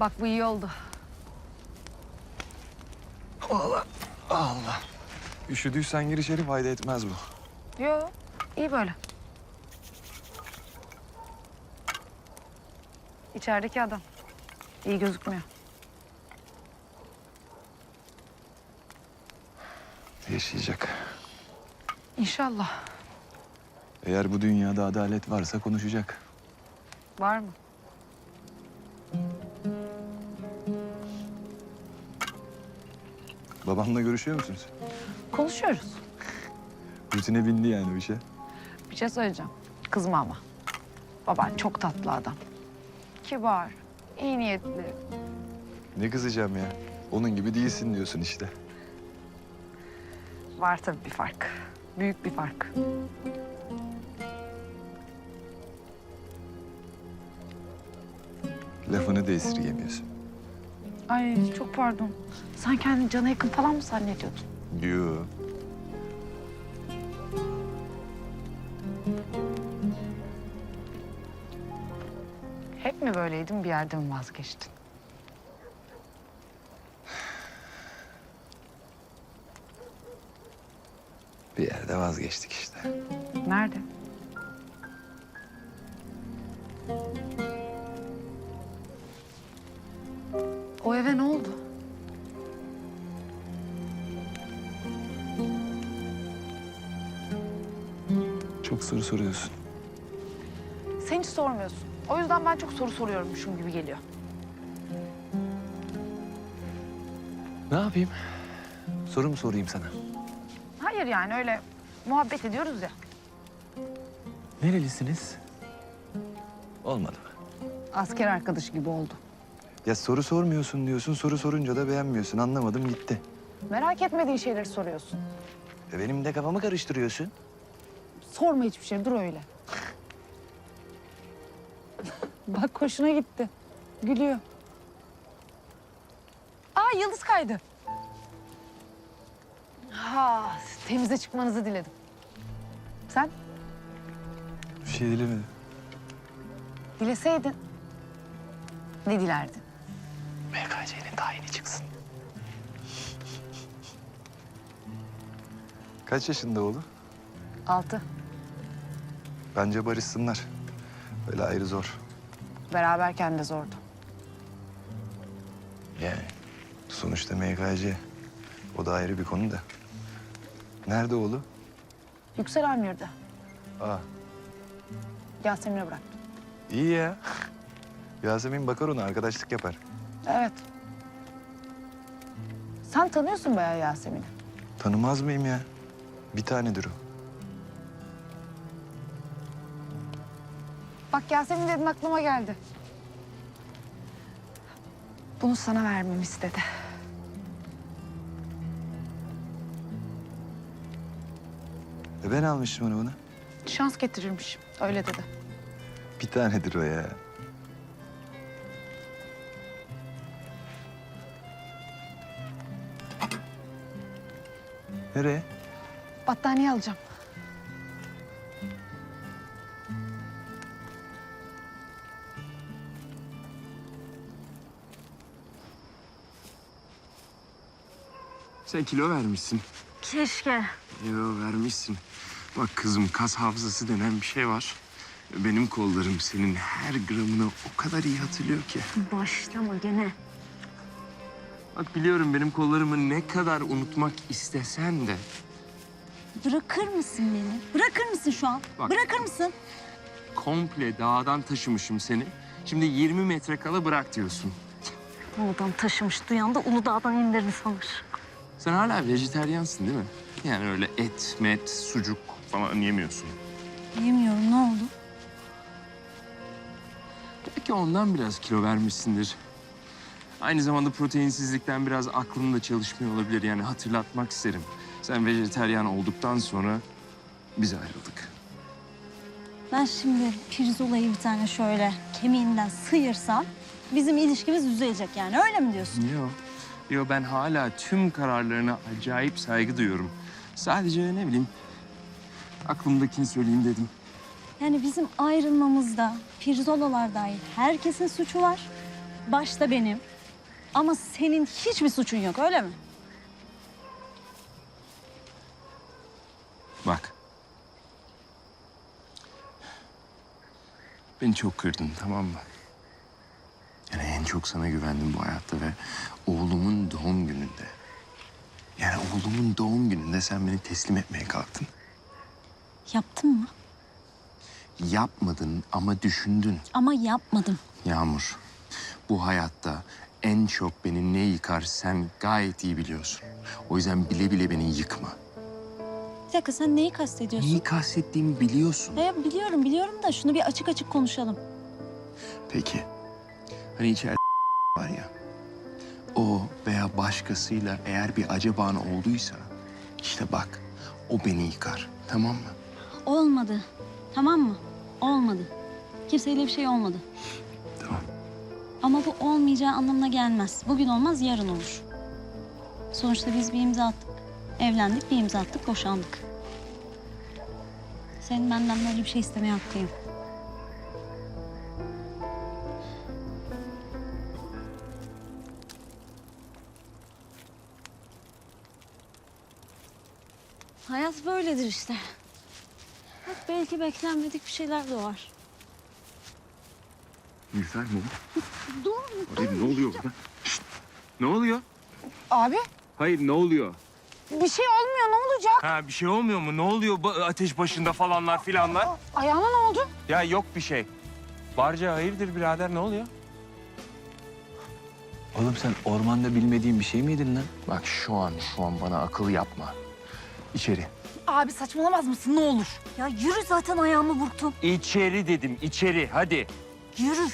Bak bu iyi oldu. Allah. Allah. Üşüdüysen gir içeri fayda etmez bu. Yo iyi böyle. İçerideki adam. İyi gözükmüyor. Yaşayacak. İnşallah. Eğer bu dünyada adalet varsa konuşacak. Var mı? Babamla görüşüyor musunuz? Konuşuyoruz. Rutine bindi yani o işe. Bir şey söyleyeceğim. Kızma ama. Baban çok tatlı adam. Kibar, iyi niyetli. Ne kızacağım ya? Onun gibi değilsin diyorsun işte. Var tabii bir fark. Büyük bir fark. Lafını da esirgemiyorsun. Ay çok pardon. Sen kendini cana yakın falan mı zannediyordun? Yoo. Hep mi böyleydin bir yerde mi vazgeçtin? Bir yerde vazgeçtik işte. Nerede? O eve ne oldu? Çok soru soruyorsun. Sen hiç sormuyorsun. O yüzden ben çok soru soruyormuşum gibi geliyor. Ne yapayım? Soru mu sorayım sana? Hayır yani öyle muhabbet ediyoruz ya. Nerelisiniz? Olmadı mı? Asker arkadaşı gibi oldu. Ya soru sormuyorsun diyorsun, soru sorunca da beğenmiyorsun. Anlamadım gitti. Merak etmediğin şeyleri soruyorsun. E benim de kafamı karıştırıyorsun. Sorma hiçbir şey, dur öyle. Bak hoşuna gitti. Gülüyor. Aa yıldız kaydı. Ha, temize çıkmanızı diledim. Sen Bir şey dilemedim. dileseydin ne dilerdin? Çıksın. Kaç yaşında oğlu? Altı. Bence barışsınlar. Böyle ayrı zor. Beraberken de zordu. Yani sonuçta MKC. O da ayrı bir konu da. Nerede oğlu? Yüksel Amir'de. Aa, Yasemin'e bıraktım. iyi ya. Yasemin bakar ona, arkadaşlık yapar. Evet. Sen tanıyorsun bayağı Yasemin'i. Tanımaz mıyım ya? Bir tanedir o. Bak Yasemin dedin aklıma geldi. Bunu sana vermemi istedi. E ben almıştım onu bana. Şans getirirmiş. Öyle dedi. Bir tanedir o ya. Nereye? Battaniye alacağım. Sen kilo vermişsin. Keşke. Yo vermişsin. Bak kızım kas hafızası denen bir şey var. Benim kollarım senin her gramını o kadar iyi hatırlıyor ki. Başlama gene. Bak biliyorum benim kollarımı ne kadar unutmak istesen de Bırakır mısın beni? Bırakır mısın şu an? Bak. Bırakır mısın? komple dağdan taşımışım seni. Şimdi 20 metre kala bırak diyorsun. Bu adam taşımış duyan da Uludağ'dan indirdi sanır. Sen hala vejeteryansın değil mi? Yani öyle et, met, sucuk falan yemiyorsun. Yemiyorum ne oldu? Belki ondan biraz kilo vermişsindir. Aynı zamanda proteinsizlikten biraz aklın da çalışmıyor olabilir. Yani hatırlatmak isterim. Sen vejeteryan olduktan sonra biz ayrıldık. Ben şimdi Pirzola'yı bir tane şöyle kemiğinden sıyırsam bizim ilişkimiz düzelecek yani öyle mi diyorsun? Yok. Yok ben hala tüm kararlarına acayip saygı duyuyorum. Sadece ne bileyim aklımdakini söyleyeyim dedim. Yani bizim ayrılmamızda Pirzolalar dahil herkesin suçu var. başta benim. Ama senin hiçbir suçun yok öyle mi? Bak. Beni çok kırdın tamam mı? Yani en çok sana güvendim bu hayatta ve oğlumun doğum gününde. Yani oğlumun doğum gününde sen beni teslim etmeye kalktın. Yaptım mı? Yapmadın ama düşündün. Ama yapmadım. Yağmur, bu hayatta en çok beni ne yıkar sen gayet iyi biliyorsun. O yüzden bile bile beni yıkma. Bir dakika sen neyi kastediyorsun? Neyi kastettiğimi biliyorsun. Ya biliyorum biliyorum da şunu bir açık açık konuşalım. Peki. Hani içeride var ya. O veya başkasıyla eğer bir acaban olduysa işte bak o beni yıkar. Tamam mı? Olmadı. Tamam mı? Olmadı. Kimseyle bir şey olmadı. Ama bu olmayacağı anlamına gelmez. Bugün olmaz yarın olur. Sonuçta biz bir imza attık. Evlendik bir imza attık boşandık. Senin benden böyle bir şey istemeye hakkın. Hayat böyledir işte. Belki beklenmedik bir şeyler doğar. Nilüfer mi? Dur, Hayır ne oluyor burada? Ne oluyor? Abi Hayır ne oluyor? bir şey olmuyor ne olacak? Ha bir şey olmuyor mu? Ne oluyor bu ateş başında falanlar filanlar? Ayağına ne oldu? Ya yok bir şey. Barca hayırdır birader ne oluyor? Oğlum sen ormanda bilmediğin bir şey miydin lan? Bak şu an şu an bana akıl yapma. İçeri. Abi saçmalamaz mısın ne olur? Ya yürü zaten ayağımı burktum. İçeri dedim içeri hadi. Yürü.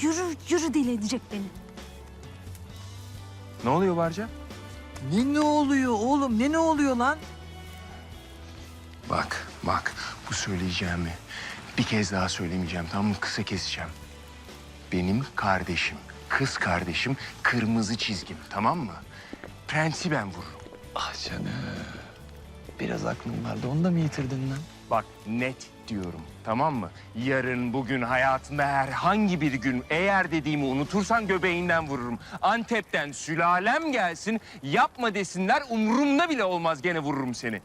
Yürü, yürü deli edecek beni. Ne oluyor Barca? Ne ne oluyor oğlum? Ne ne oluyor lan? Bak bak bu söyleyeceğimi bir kez daha söylemeyeceğim tamam mı? Kısa keseceğim. Benim kardeşim, kız kardeşim kırmızı çizgim tamam mı? Prensi ben vururum. Ah canım. Biraz aklın vardı onu da mı yitirdin lan? Bak net diyorum tamam mı? Yarın bugün hayatında herhangi bir gün eğer dediğimi unutursan göbeğinden vururum. Antep'ten sülalem gelsin yapma desinler umurumda bile olmaz gene vururum seni.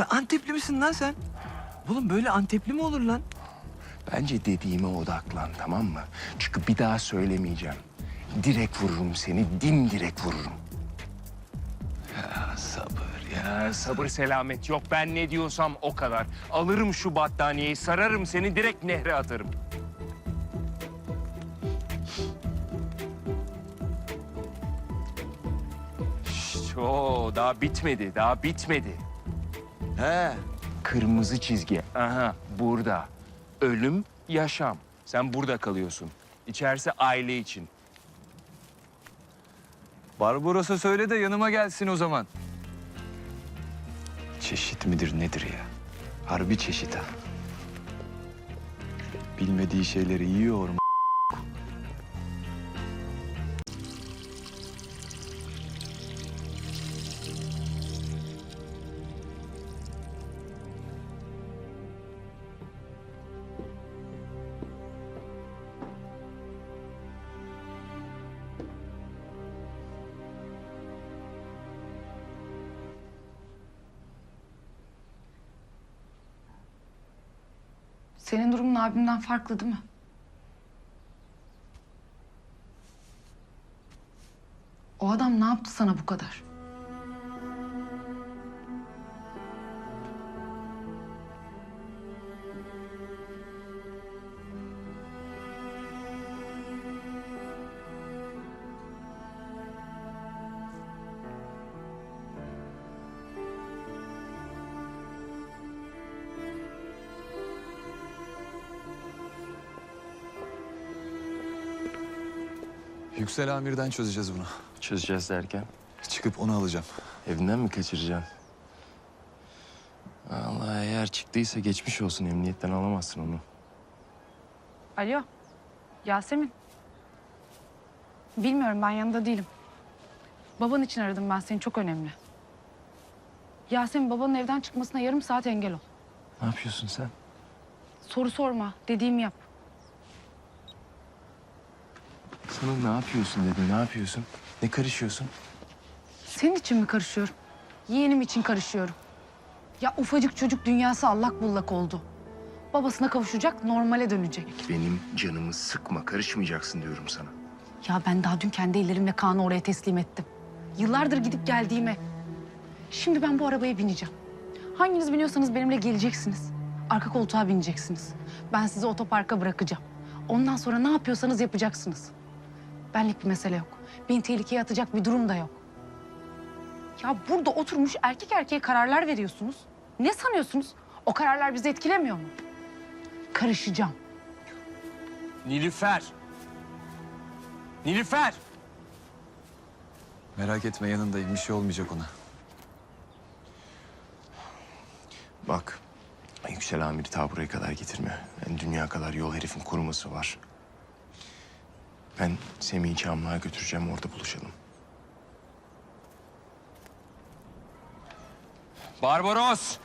Lan Antepli misin lan sen? Oğlum böyle Antepli mi olur lan? Bence dediğime odaklan tamam mı? Çünkü bir daha söylemeyeceğim. Direkt vururum seni, dimdirek vururum. Ya sabır selamet yok. Ben ne diyorsam o kadar. Alırım şu battaniyeyi, sararım seni, direkt nehre atarım. Oo, daha bitmedi, daha bitmedi. He. Kırmızı çizgi. Aha, burada. Ölüm, yaşam. Sen burada kalıyorsun. İçerisi aile için. Barbaros'a söyle de yanıma gelsin o zaman. Çeşit midir nedir ya? Harbi çeşit ha. Bilmediği şeyleri yiyor mu? Senin durumun abimden farklı değil mi? O adam ne yaptı sana bu kadar? Yüksel Amir'den çözeceğiz bunu. Çözeceğiz derken. Çıkıp onu alacağım. Evinden mi kaçıracaksın? Allah eğer çıktıysa geçmiş olsun. Emniyetten alamazsın onu. Alo, Yasemin. Bilmiyorum ben yanında değilim. Baban için aradım ben seni çok önemli. Yasemin babanın evden çıkmasına yarım saat engel ol. Ne yapıyorsun sen? Soru sorma. Dediğimi yap. Sana ne yapıyorsun dedim. Ne yapıyorsun? Ne karışıyorsun? Senin için mi karışıyorum? Yeğenim için karışıyorum. Ya ufacık çocuk dünyası allak bullak oldu. Babasına kavuşacak, normale dönecek. Benim canımı sıkma. Karışmayacaksın diyorum sana. Ya ben daha dün kendi ellerimle Kaan'ı oraya teslim ettim. Yıllardır gidip geldiğime. Şimdi ben bu arabaya bineceğim. Hanginiz biniyorsanız benimle geleceksiniz. Arka koltuğa bineceksiniz. Ben sizi otoparka bırakacağım. Ondan sonra ne yapıyorsanız yapacaksınız. Benlik bir mesele yok. Beni tehlikeye atacak bir durum da yok. Ya burada oturmuş erkek erkeğe kararlar veriyorsunuz. Ne sanıyorsunuz? O kararlar bizi etkilemiyor mu? Karışacağım. Nilüfer! Nilüfer! Merak etme yanındayım. Bir şey olmayacak ona. Bak, Yüksel Amir'i ta buraya kadar getirme. Yani dünya kadar yol herifin koruması var. Ben Semih'i Çamlığa götüreceğim, orada buluşalım. Barbaros!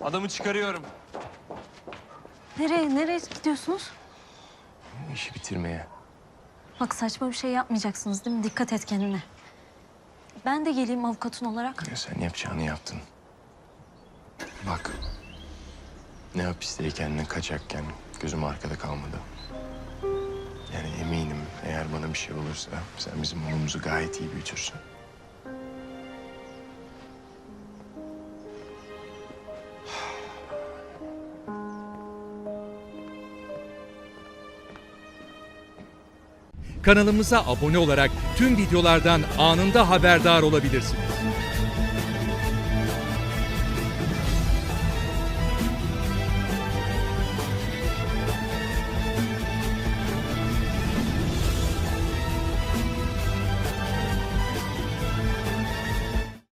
Adamı çıkarıyorum. Nereye, nereye gidiyorsunuz? İşi bitirmeye. Bak saçma bir şey yapmayacaksınız değil mi? Dikkat et kendine. Ben de geleyim avukatın olarak. Ya sen yapacağını yaptın. Bak. Ne hapisteyken ne kaçakken gözüm arkada kalmadı. Yani eminim eğer bana bir şey olursa sen bizim oğlumuzu gayet iyi büyütürsün. Kanalımıza abone olarak tüm videolardan anında haberdar olabilirsiniz.